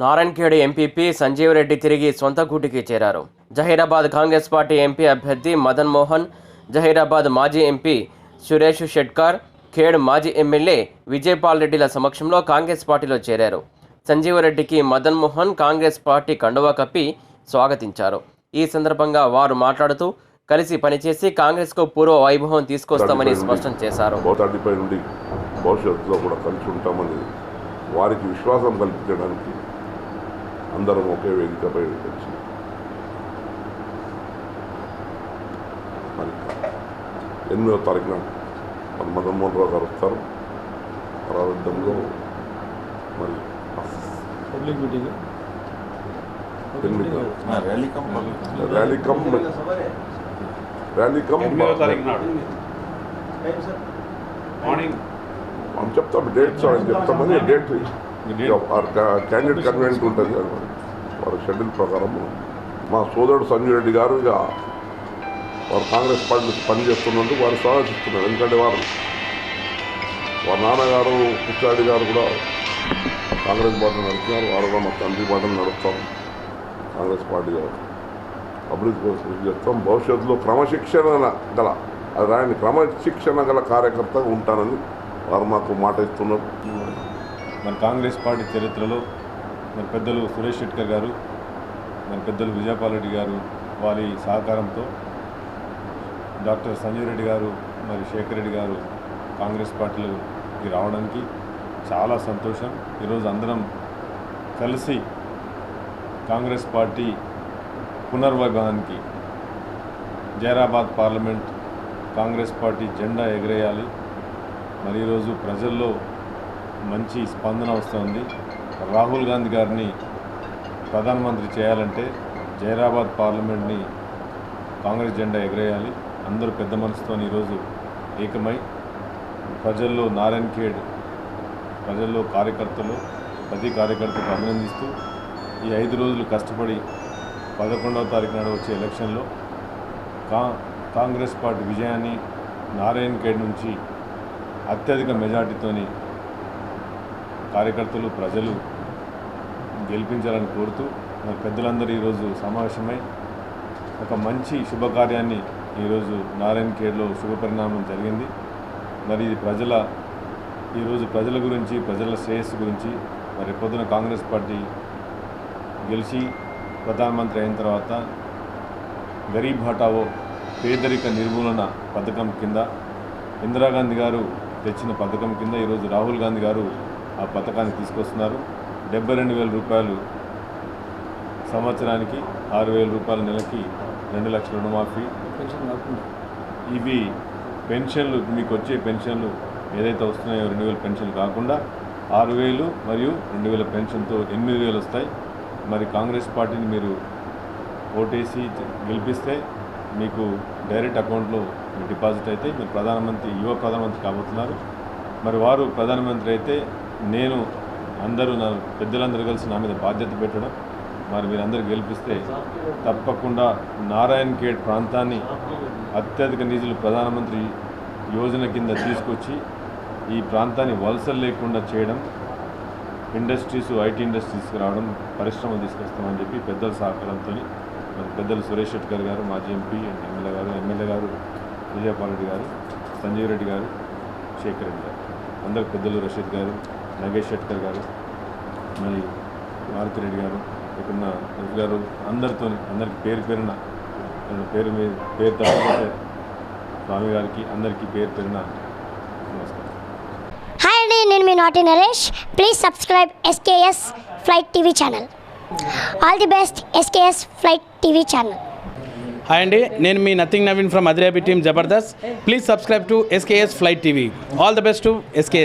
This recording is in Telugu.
నారాయణఖేడ్ ఎంపీపీ సంజీవ్ రెడ్డి తిరిగి సొంత గూటికి చేరారు. జహీరాబాద్ కాంగ్రెస్ పార్టీ ఎంపీ అభ్యర్థి మదన్ మోహన్ జహీరాబాద్ మాజీ ఎంపీ సురేష్ షెట్కార్ ఖేడ్ మాజీ ఎమ్మెల్యే విజయపాల్ రెడ్డిల సమక్షంలో కాంగ్రెస్ పార్టీలో చేరారు. సంజీవ్ రెడ్డికి మదన్ మోహన్ కాంగ్రెస్ పార్టీ కండువా కప్పి స్వాగతించారు. ఈ సందర్భంగా వారు మాట్లాడుతూ కలిసి పనిచేసి కాంగ్రెస్కు పూర్వ వైభవం తీసుకొస్తామని స్పష్టం చేశారు. భవిష్యత్తులో కూడా కలిసి ఉంటామని వారికి విశ్వాసం కల్పించడానికి అందరం ఒకే వేదికపై వచ్చి మరి ఎనిమిదో తారీఖున మన మదన్మోహన్ రావు గారు వస్తారు. ప్రారంభంలో మరి public meeting rally come rally come rally come morning మనం చెప్తాం డేట్స్ చెప్తామని డేట్ క్యాండిడేట్ కన్వెంట్ ఉంటుంది. వారి షెడ్యూల్ ప్రకారం. మా సోదరుడు సంజయ్ రెడ్డి గారు ఇక వారు కాంగ్రెస్ పార్టీ పనిచేస్తున్నందుకు వారు స్వాగతిస్తున్నారు ఎందుకంటే వారు వారి నాన్నగారు కృష్ణారెడ్డి గారు కూడా కాంగ్రెస్ పార్టీ నడుస్తున్నారు వారు కూడా మా తండ్రి పార్టీని నడుస్తాం. కాంగ్రెస్ పార్టీ గారు అభివృద్ధి కోసం కృషి చేస్తాం. భవిష్యత్తులో క్రమశిక్షణ గల అది రాయండి క్రమశిక్షణ గల కార్యకర్తగా ఉంటానని వారు మాకు మాట ఇస్తున్నారు. మన కాంగ్రెస్ పార్టీ చరిత్రలో మన పెద్దలు సురేష్ షెట్కర్ గారు మన పెద్దలు విజయపాలరెడ్డి గారు వారి సహకారంతో డాక్టర్ సంజయ్ రెడ్డి గారు మరి శేఖర్ రెడ్డి గారు కాంగ్రెస్ పార్టీలోకి రావడానికి చాలా సంతోషం. ఈరోజు అందరం కలిసి కాంగ్రెస్ పార్టీ పునర్వైభవానికి జైరాబాద్ పార్లమెంట్ కాంగ్రెస్ పార్టీ జెండా ఎగరేయాలి. మరి ఈరోజు ప్రజల్లో మంచి స్పందన వస్తుంది. రాహుల్ గాంధీ గారిని ప్రధానమంత్రి చేయాలంటే జైరాబాద్ పార్లమెంట్ని కాంగ్రెస్ జెండా ఎగరేయాలి. అందరూ పెద్ద మనసుతో ఈరోజు ఏకమై ప్రజల్లో నారాయణ్ ఖేడ్ ప్రజల్లో కార్యకర్తలు ప్రతి కార్యకర్తకు అభినందిస్తూ ఈ ఐదు రోజులు కష్టపడి పదకొండవ తారీఖు నాడు వచ్చే ఎలక్షన్లో కా కాంగ్రెస్ పార్టీ విజయాన్ని నారాయణ్ ఖేడ్ నుంచి అత్యధిక మెజార్టీతోని కార్యకర్తలు ప్రజలు గెలిపించాలని కోరుతూ మరి పెద్దలందరూ ఈరోజు సమావేశమై ఒక మంచి శుభకార్యాన్ని ఈరోజు నారాయణ ఖేడ్లో శుభ పరిణామం జరిగింది. మరి ఇది ప్రజల ఈరోజు ప్రజల గురించి ప్రజల శ్రేయస్సు గురించి మరి పొద్దున కాంగ్రెస్ పార్టీ గెలిచి ప్రధానమంత్రి అయిన తర్వాత గరీబ్ హటావో పేదరిక నిర్మూలన పథకం కింద ఇందిరాగాంధీ గారు తెచ్చిన పథకం కింద ఈరోజు రాహుల్ గాంధీ గారు ఆ పథకాన్ని తీసుకొస్తున్నారు. డెబ్బై రెండు వేల రూపాయలు సంవత్సరానికి ఆరు వేల రూపాయల నెలకి రెండు లక్షల రుణమాఫీ. ఇవి పెన్షన్లు మీకు వచ్చే పెన్షన్లు ఏదైతే వస్తున్నాయో రెండు వేల పెన్షన్లు కాకుండా ఆరు వేలు మరియు రెండు వేల పెన్షన్తో ఎనిమిది వేలు వస్తాయి. మరి కాంగ్రెస్ పార్టీని మీరు ఓటేసి గెలిపిస్తే మీకు డైరెక్ట్ అకౌంట్లో డిపాజిట్ అయితే మీరు ప్రధానమంత్రి యువ ప్రధానమంత్రి కాబోతున్నారు. మరి వారు ప్రధానమంత్రి అయితే నేను అందరూ నా పెద్దలందరూ కలిసి నా మీద బాధ్యత పెట్టడం మరి మీరందరూ గెలిపిస్తే తప్పకుండా నారాయణ్ ఖేడ్ ప్రాంతాన్ని అత్యధిక నిధులు ప్రధానమంత్రి యోజన కింద తీసుకొచ్చి ఈ ప్రాంతాన్ని వలసలు లేకుండా చేయడం ఇండస్ట్రీస్ ఐటీ ఇండస్ట్రీస్ రావడం పరిశ్రమలు తీసుకొస్తామని చెప్పి పెద్దల సహకారంతో మరి పెద్దలు సురేష్ షెట్కర్ గారు మాజీ MP and MLA garu MLA garu Vijayapal Reddy గారు సంజీవ్ రెడ్డి గారు శేఖర్ రెడ్డి గారు. అందరు పెద్దలు రషీద్ గారు నగేష్ షెట్కర్ గారు మరి మారుతి రెడ్డి గారు ఇక్కడున్న రవి గారు అందరితో అందరికి పేరు పేరున పేరు మీద పేరు తప్పకపోతే స్వామి గారికి అందరికీ పేరు పేరున నమస్కారం. హాయ్ అండి నేను మీ నాటి Naresh. Please subscribe S K S flight TV channel all the best S K S flight TV channel hi అండి నేను మీ nothing Naveen from అదిరేబి team Jabardasth please subscribe to S K S flight TV all the best to S K S